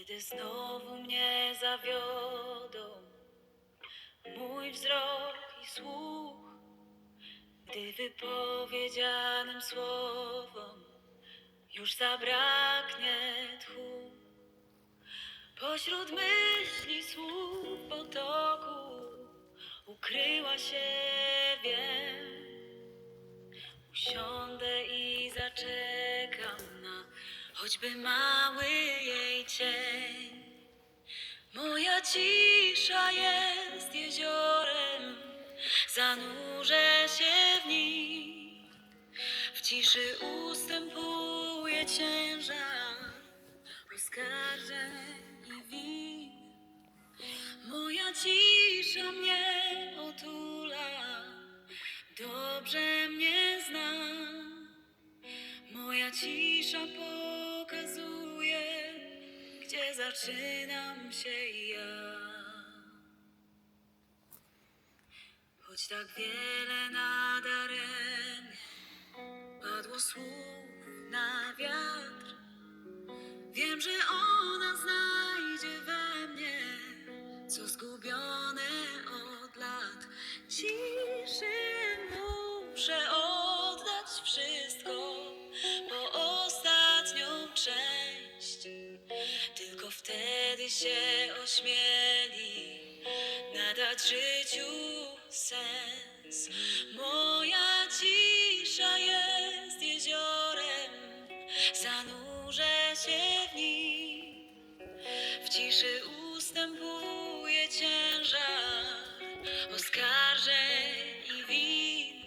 Kiedy znowu mnie zawiodą mój wzrok i słuch, gdy wypowiedzianym słowom już zabraknie tchu. Pośród myśli słów potoku ukryła się wiem. Usiądę i zaczekam na choćby mały jej cień. Moja cisza jest jeziorem, zanurzę się w nim. W ciszy ustępuje ciężar oskarżeń i win. Moja cisza mnie otula, dobrze mnie zna. Moja cisza pokazuje, gdzie zaczynam się ja. Choć tak wiele nadaremnie padło słów na wiatr, wiem, że ona się ośmieli nadać życiu sens. Moja cisza jest jeziorem, zanurzę się w nim. W ciszy ustępuje ciężar oskarżeń i win.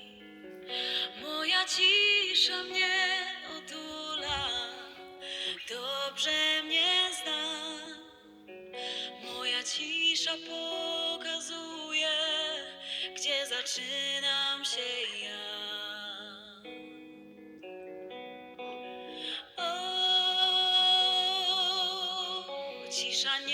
Moja cisza mnie otula, dobrze mnie cisza pokazuje, gdzie zaczynam się ja. O, cisza nie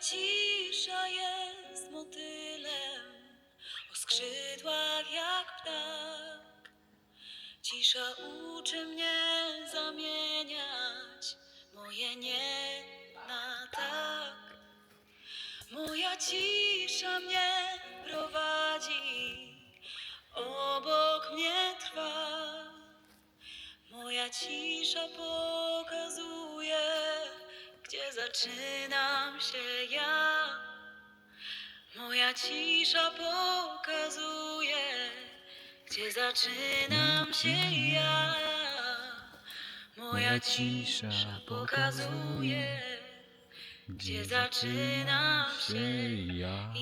cisza jest motylem o skrzydłach jak ptak. Cisza uczy mnie zamieniać moje nie na tak. Moja cisza mnie prowadzi, obok mnie trwa. Moja cisza pokazuje, zaczynam się ja. Moja cisza pokazuje, gdzie zaczynam się ja. Moja cisza pokazuje, gdzie zaczynam się ja.